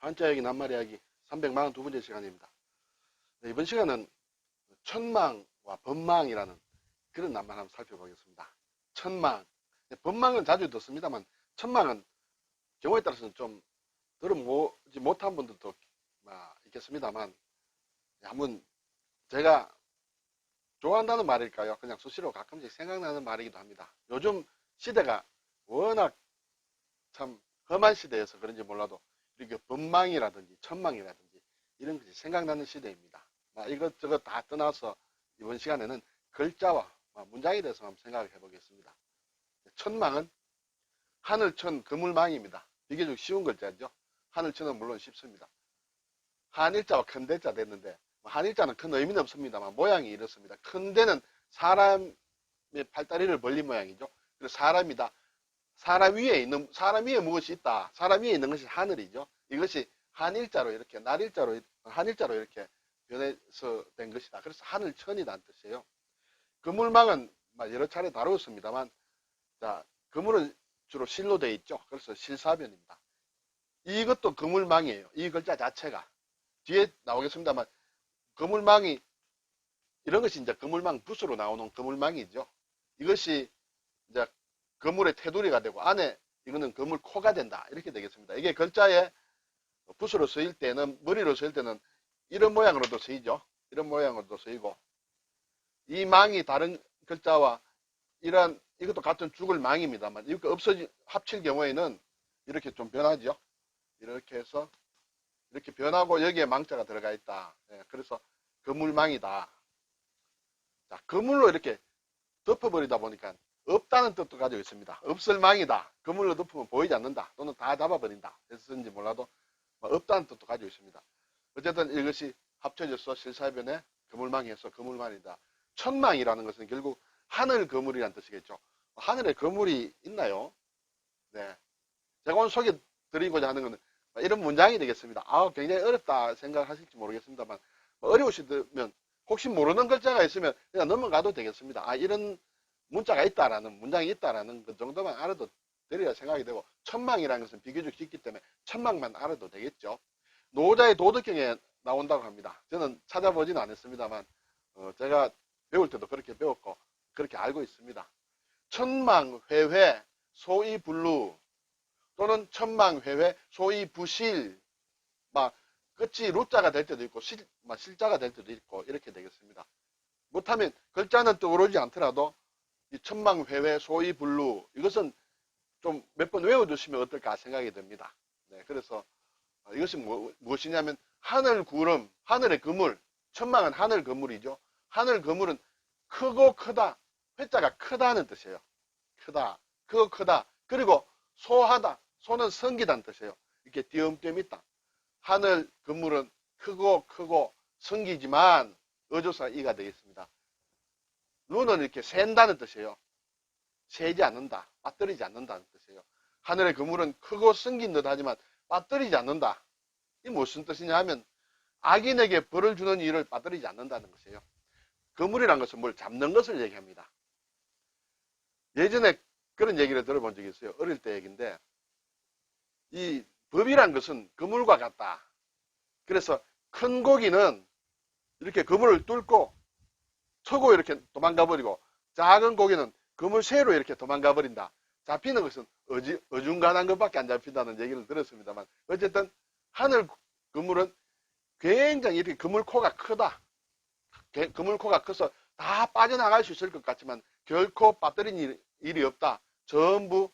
한자 이야기 낱말 이야기 342번째 시간입니다. 네, 이번 시간은 천망과 번망이라는 그런 낱말 한번 살펴보겠습니다. 천망. 네, 번망은 자주 듣습니다만 천망은 경우에 따라서는 좀 들어보지 못한 분들도 아, 있겠습니다만 네, 한번 제가 좋아한다는 말일까요? 그냥 수시로 가끔씩 생각나는 말이기도 합니다. 요즘 시대가 워낙 참 험한 시대여서 그런지 몰라도 이렇게 번망이라든지 천망이라든지 이런 것이 생각나는 시대입니다. 아, 이것저것 다 떠나서 이번 시간에는 글자와 아, 문장에 대해서 한번 생각을 해보겠습니다. 천망은 하늘천 그물망입니다. 비교적 쉬운 글자죠. 하늘천은 물론 쉽습니다. 한일자와 큰 대자 됐는데 한일자는 큰 의미는 없습니다만 모양이 이렇습니다. 큰 데는 사람의 팔다리를 벌린 모양이죠. 그래서 사람이다. 사람 위에 있는 사람 위에 무엇이 있다. 사람 위에 있는 것이 하늘이죠. 이것이 한일자로 이렇게 날일자로 한일자로 이렇게 변해서 된 것이다. 그래서 하늘천이라는 뜻이에요. 그물망은 여러 차례 다루었습니다만 자 그물은 주로 실로 되어 있죠. 그래서 실사변입니다. 이것도 그물망이에요. 이 글자 자체가 뒤에 나오겠습니다만 그물망이 이런 것이 이제 그물망 붓으로 나오는 그물망이죠. 이것이 이제 그물의 테두리가 되고 안에 이거는 그물 코가 된다 이렇게 되겠습니다. 이게 글자에 붓으로 쓰일 때는 머리로 쓰일 때는 이런 모양으로도 쓰이죠. 이런 모양으로도 쓰이고 이 망이 다른 글자와 이런 이것도 같은 죽을 망입니다만 이렇게 없어지 합칠 경우에는 이렇게 좀 변하죠. 이렇게 해서 이렇게 변하고 여기에 망자가 들어가 있다. 예, 그래서 그물망이다. 자, 그물로 이렇게 덮어버리다 보니까 없다는 뜻도 가지고 있습니다. 없을 망이다. 그물로 덮으면 보이지 않는다. 또는 다 잡아버린다. 그래서인지 몰라도 뭐 없다는 뜻도 가지고 있습니다. 어쨌든 이것이 합쳐져서 실사변에 그물망이어서 그물망이다. 천망이라는 것은 결국 하늘 그물이라는 뜻이겠죠. 하늘에 그물이 있나요? 네. 제가 오늘 소개 드리고자 하는 것은 이런 문장이 되겠습니다. 아, 굉장히 어렵다 생각하실지 모르겠습니다만 어려우시면 혹시 모르는 글자가 있으면 그냥 넘어가도 되겠습니다. 아, 이런 문자가 있다라는 문장이 있다라는 그 정도만 알아도 되리라 생각이 되고 천망이라는 것은 비교적 쉽기 때문에 천망만 알아도 되겠죠. 노자의 도덕경에 나온다고 합니다. 저는 찾아보지는 않았습니다만 어, 제가 배울 때도 그렇게 배웠고 그렇게 알고 있습니다. 천망 회회 소이불루 또는 천망 회회 소이부실 막 끝이 루자가 될 때도 있고 실, 막 실자가 될 때도 있고 이렇게 되겠습니다. 못하면 글자는 떠오르지 않더라도 이 천망회회 소이불루 이것은 좀 몇 번 외워두시면 어떨까 생각이 듭니다. 네, 그래서 이것이 뭐, 무엇이냐면 하늘 구름, 하늘의 그물, 천망은 하늘 그물이죠. 하늘 그물은 크고 크다. 회자가 크다는 뜻이에요. 크다. 크고 크다. 그리고 소하다. 소는 성기다는 뜻이에요. 이렇게 띄엄띄엄 있다. 하늘 그물은 크고 크고 성기지만 어조사 이가 되겠습니다. 눈은 이렇게 샌다는 뜻이에요. 새지 않는다. 빠뜨리지 않는다는 뜻이에요. 하늘의 그물은 크고 성긴 듯 하지만 빠뜨리지 않는다. 이 무슨 뜻이냐 하면 악인에게 벌을 주는 일을 빠뜨리지 않는다는 것이에요. 그물이란 것은 뭘 잡는 것을 얘기합니다. 예전에 그런 얘기를 들어본 적이 있어요. 어릴 때 얘기인데 이 법이란 것은 그물과 같다. 그래서 큰 고기는 이렇게 그물을 뚫고 서고 이렇게 도망가 버리고 작은 고기는 그물 새로 이렇게 도망가 버린다. 잡히는 것은 어지, 어중간한 것밖에 안 잡힌다는 얘기를 들었습니다만 어쨌든 하늘 그물은 굉장히 이렇게 그물코가 크다. 그물코가 커서 다 빠져나갈 수 있을 것 같지만 결코 빠뜨린 일이 없다. 전부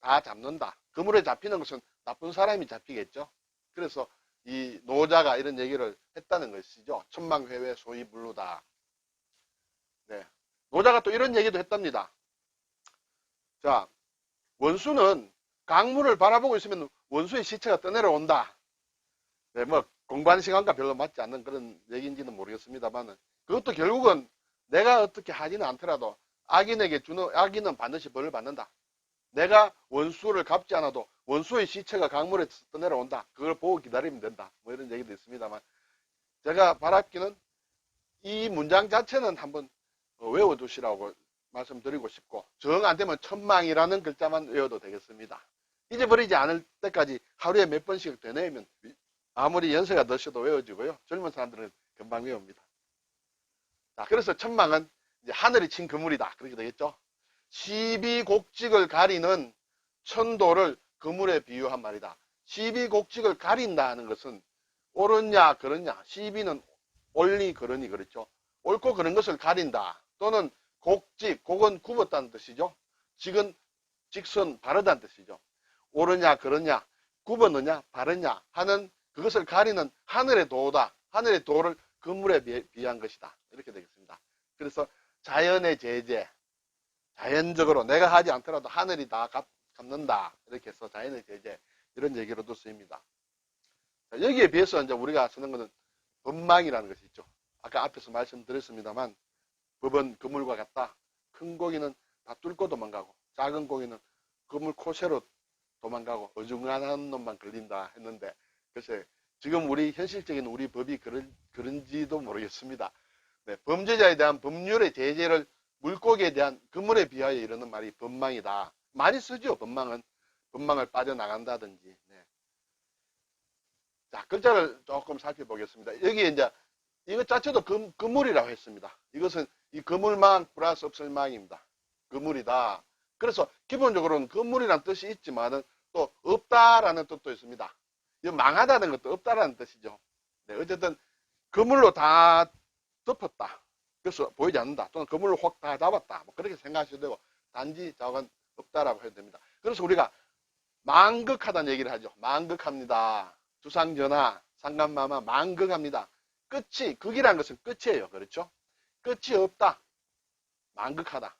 다 잡는다. 그물에 잡히는 것은 나쁜 사람이 잡히겠죠. 그래서 이 노자가 이런 얘기를 했다는 것이죠. 천망회회 소이불루다. 네. 노자가 또 이런 얘기도 했답니다. 자, 원수는 강물을 바라보고 있으면 원수의 시체가 떠내려온다. 네, 뭐 공부하는 시간과 별로 맞지 않는 그런 얘기인지는 모르겠습니다만 그것도 결국은 내가 어떻게 하지는 않더라도 악인에게 주는 악인은 반드시 벌을 받는다. 내가 원수를 갚지 않아도 원수의 시체가 강물에 떠내려온다. 그걸 보고 기다리면 된다. 뭐 이런 얘기도 있습니다만 제가 바랍기는 이 문장 자체는 한번 외워두시라고 말씀드리고 싶고 정 안 되면 천망이라는 글자만 외워도 되겠습니다. 잊어버리지 않을 때까지 하루에 몇 번씩 되뇌면 아무리 연세가 드셔도 외워지고요. 젊은 사람들은 금방 외웁니다. 자, 그래서 천망은 하늘이 친 그물이다. 그렇게 되겠죠. 시비곡직을 가리는 천도를 그물에 비유한 말이다. 시비곡직을 가린다 하는 것은 옳으냐 그러냐 시비는 옳니 그러니 그렇죠. 옳고 그런 것을 가린다. 또는 곡직, 곡은 굽었다는 뜻이죠. 직은 직선 바르다는 뜻이죠. 옳으냐 그러냐 굽었느냐 바르냐 하는 그것을 가리는 하늘의 도다. 하늘의 도를 그물에 비- 비한 것이다. 이렇게 되겠습니다. 그래서 자연의 제재, 자연적으로 내가 하지 않더라도 하늘이 다 갚, 갚는다. 이렇게 해서 자연의 제재 이런 얘기로도 쓰입니다. 자, 여기에 비해서 이제 우리가 쓰는 것은 법망이라는 것이 있죠. 아까 앞에서 말씀드렸습니다만 법은 그물과 같다. 큰 고기는 다 뚫고 도망가고 작은 고기는 그물 코세로 도망가고 어중간한 놈만 걸린다 했는데 글쎄 지금 우리 현실적인 우리 법이 그런, 그런지도 모르겠습니다. 네, 범죄자에 대한 법률의 제재를 물고기에 대한 그물에 비하여 이러는 말이 법망이다. 많이 쓰죠, 법망은. 법망을 빠져나간다든지. 네. 자, 글자를 조금 살펴보겠습니다. 여기에 이제 이것 자체도 그, 그물이라고 했습니다. 이것은 이 그물망 플러스 없을망입니다. 그물이다. 그래서 기본적으로는 그물이라는 뜻이 있지만은 또 없다라는 뜻도 있습니다. 이 망하다는 것도 없다라는 뜻이죠. 네, 어쨌든 그물로 다 덮었다. 그래서 보이지 않는다. 또는 그물로 확 다 잡았다. 뭐 그렇게 생각하셔도 되고 단지 자은 없다라고 해도 됩니다. 그래서 우리가 망극하다는 얘기를 하죠. 망극합니다. 주상전하, 상감마마 망극합니다. 끝이 극이라는 것은 끝이에요. 그렇죠? 끝이 없다. 망극하다.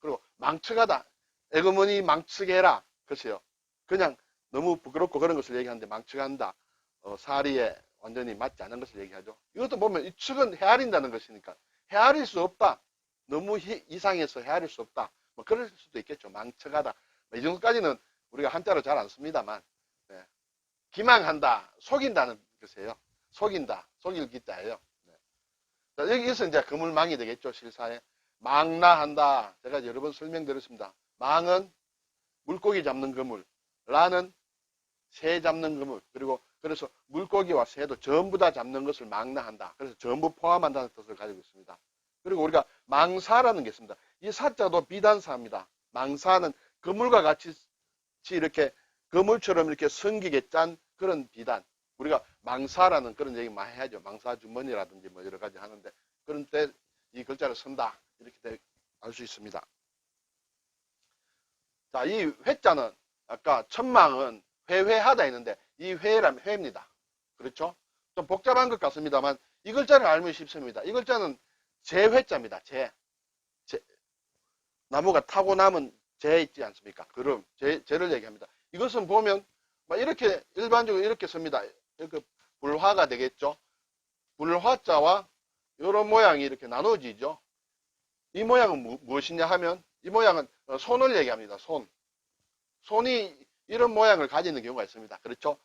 그리고 망측하다. 애그머니 망측 해라. 글쎄요. 그냥 너무 부끄럽고 그런 것을 얘기하는데 망측한다. 어, 사리에 완전히 맞지 않은 것을 얘기하죠. 이것도 보면 이 측은 헤아린다는 것이니까 헤아릴 수 없다. 너무 희- 이상해서 헤아릴 수 없다. 뭐 그럴 수도 있겠죠. 망측하다. 뭐이 정도까지는 우리가 한자로 잘 안 씁니다만 네. 기망한다. 속인다는 것이에요. 속인다. 속일 기자예요. 네. 자, 여기서 이제 그물망이 되겠죠. 실사에. 망라한다. 제가 여러 번 설명드렸습니다. 망은 물고기 잡는 그물. 라는 새 잡는 그물. 그리고 그래서 물고기와 새도 전부 다 잡는 것을 망라한다. 그래서 전부 포함한다는 뜻을 가지고 있습니다. 그리고 우리가 망사라는 게 있습니다. 이 사자도 비단사입니다. 망사는 그물과 같이 이렇게 그물처럼 이렇게 성기게 짠 그런 비단. 우리가 망사라는 그런 얘기 많이 해야죠. 망사 주머니라든지 뭐 여러 가지 하는데 그런 때 이 글자를 쓴다. 이렇게 알 수 있습니다. 자, 이 회자는 아까 천망은 회회하다 했는데 이 회라면 회입니다. 그렇죠? 좀 복잡한 것 같습니다만 이 글자를 알면 쉽습니다. 이 글자는 재회자입니다. 재. 재. 나무가 타고 남은 재 있지 않습니까? 그럼 재, 재를 얘기합니다. 이것은 보면 막 이렇게 일반적으로 이렇게 씁니다. 이렇게 불화가 되겠죠. 불화자와 이런 모양이 이렇게 나눠지죠. 이 모양은 무, 무엇이냐 하면 이 모양은 어, 손을 얘기합니다. 손. 손이 이런 모양을 가지는 경우가 있습니다. 그렇죠?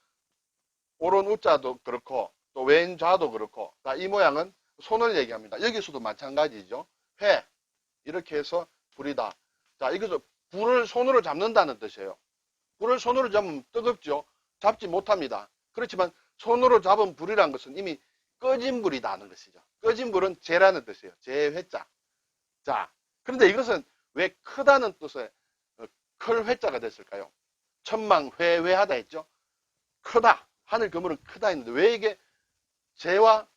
오른 우자도 그렇고 또 왼좌도 그렇고 자, 이 모양은 손을 얘기합니다. 여기서도 마찬가지죠. 회 이렇게 해서 불이다. 자 이것은 불을 손으로 잡는다는 뜻이에요. 불을 손으로 잡으면 뜨겁죠. 잡지 못합니다. 그렇지만 손으로 잡은 불이란 것은 이미 꺼진 불이다 하는 것이죠. 꺼진 불은 재라는 뜻이에요. 재회자. 자, 그런데 이것은 왜 크다는 뜻의 어, 클 회자가 됐을까요? 천망 회회하다 했죠. 크다. 하늘 그물은 크다 했는데 왜 이게 재와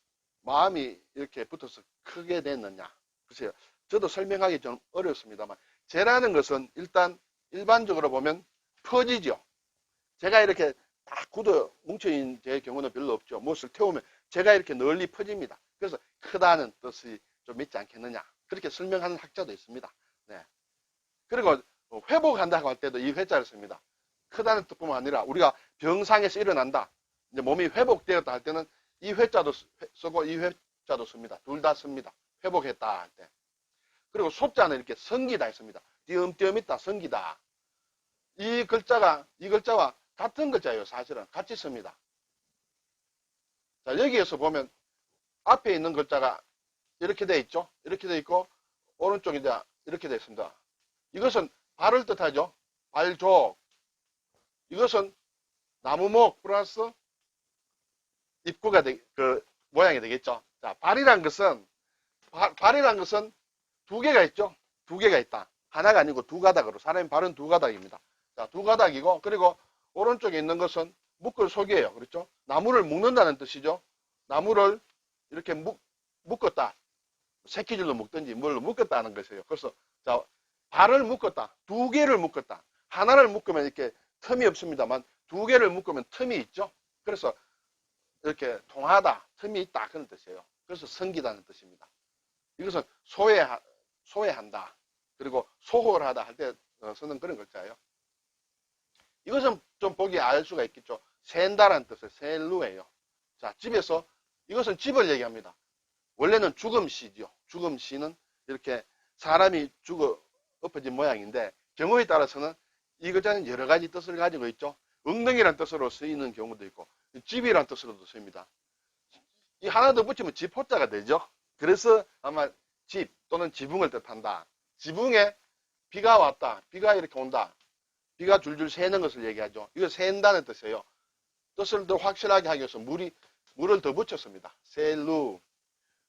마음이 이렇게 붙어서 크게 됐느냐. 글쎄요. 저도 설명하기 좀 어렵습니다만 재라는 것은 일단 일반적으로 보면 퍼지죠. 제가 이렇게 딱 굳어 뭉쳐있는 제 경우는 별로 없죠. 무엇을 태우면 제가 이렇게 널리 퍼집니다. 그래서 크다는 뜻이 좀 있지 않겠느냐. 그렇게 설명하는 학자도 있습니다. 네. 그리고 회복한다고 할 때도 이 회자를 씁니다. 크다는 뜻뿐만 아니라 우리가 병상에서 일어난다. 이제 몸이 회복되었다 할 때는 이 회자도 쓰- 쓰고 이 회자도 씁니다. 둘 다 씁니다. 회복했다 할 때. 그리고 소자는 이렇게 성기다 했습니다. 띄엄띄엄 있다, 성기다. 이 글자가, 이 글자와 같은 글자예요, 사실은. 같이 씁니다. 자, 여기에서 보면 앞에 있는 글자가 이렇게 돼 있죠? 이렇게 돼 있고, 오른쪽에 이제 이렇게 돼 있습니다. 이것은 발을 뜻하죠? 발족. 이것은 나무목 플러스 입구가 되, 그 모양이 되겠죠. 자, 발이란 것은 발, 발이란 것은 두 개가 있죠. 두 개가 있다. 하나가 아니고 두 가닥으로 사람의 발은 두 가닥입니다. 자, 두 가닥이고 그리고 오른쪽에 있는 것은 묶을 속이에요. 그렇죠? 나무를 묶는다는 뜻이죠. 나무를 이렇게 묶, 묶었다. 새끼줄로 묶든지 뭘로 묶었다는 것이에요. 그래서 자, 발을 묶었다. 두 개를 묶었다. 하나를 묶으면 이렇게 틈이 없습니다만 두 개를 묶으면 틈이 있죠. 그래서 이렇게 통하다, 틈이 있다 그런 뜻이에요. 그래서 성기다는 뜻입니다. 이것은 소외 소외한다. 그리고 소홀하다 할 때 쓰는 그런 글자예요. 이것은 좀 보기 알 수가 있겠죠. 센다라는 뜻의 셀루예요. 자, 집에서 이것은 집을 얘기합니다. 원래는 죽음시죠. 죽음시는 이렇게 사람이 죽어 엎어진 모양인데 경우에 따라서는 이 글자는 여러 가지 뜻을 가지고 있죠. 엉덩이란 뜻으로 쓰이는 경우도 있고 집이란 뜻으로도 쓰입니다. 이 하나 더 붙이면 집호자가 되죠. 그래서 아마 집 또는 지붕을 뜻한다. 지붕에 비가 왔다. 비가 이렇게 온다. 비가 줄줄 새는 것을 얘기하죠. 이거 샌다는 뜻이에요. 뜻을 더 확실하게 하기 위해서 물이, 물을 더 붙였습니다. 셀루.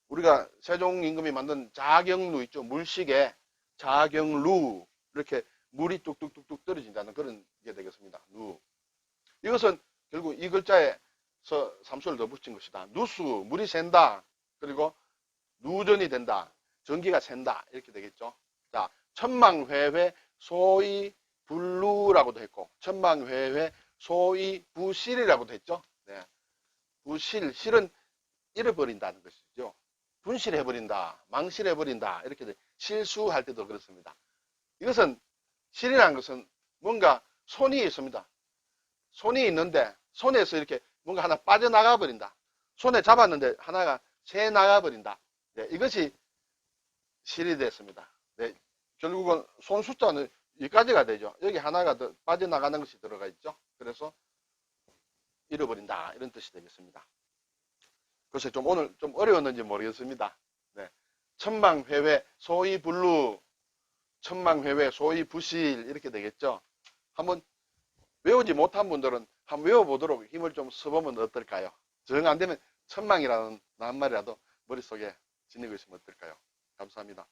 우리가 세종 임금이 만든 자경루 있죠. 물식에 자경루. 이렇게 물이 뚝뚝뚝뚝 떨어진다는 그런 게 되겠습니다. 누. 이것은 결국 이 글자에서 삼수를 더 붙인 것이다. 누수, 물이 샌다. 그리고 누전이 된다. 전기가 샌다. 이렇게 되겠죠. 자, 천망회회 소위 불루라고도 했고, 천망회회 소위 부실이라고도 했죠. 네. 부실, 실은 잃어버린다는 것이죠. 분실해버린다, 망실해버린다, 이렇게 돼. 실수할 때도 그렇습니다. 이것은, 실이라는 것은 뭔가 손이 있습니다. 손이 있는데, 손에서 이렇게 뭔가 하나 빠져나가 버린다. 손에 잡았는데 하나가 새 나가 버린다. 네, 이것이 실이 됐습니다. 네, 결국은 손 숫자는 여기까지가 되죠. 여기 하나가 더 빠져나가는 것이 들어가 있죠. 그래서 잃어버린다 이런 뜻이 되겠습니다. 그래서 좀 오늘 좀 어려웠는지 모르겠습니다. 네. 천망회회 소위 불루 천망회회 소위 부실 이렇게 되겠죠. 한번 외우지 못한 분들은 한번 외워보도록 힘을 좀 써보면 어떨까요? 정 안 되면 천망이라는 낱말이라도 머릿속에 지니고 있으면 어떨까요? 감사합니다.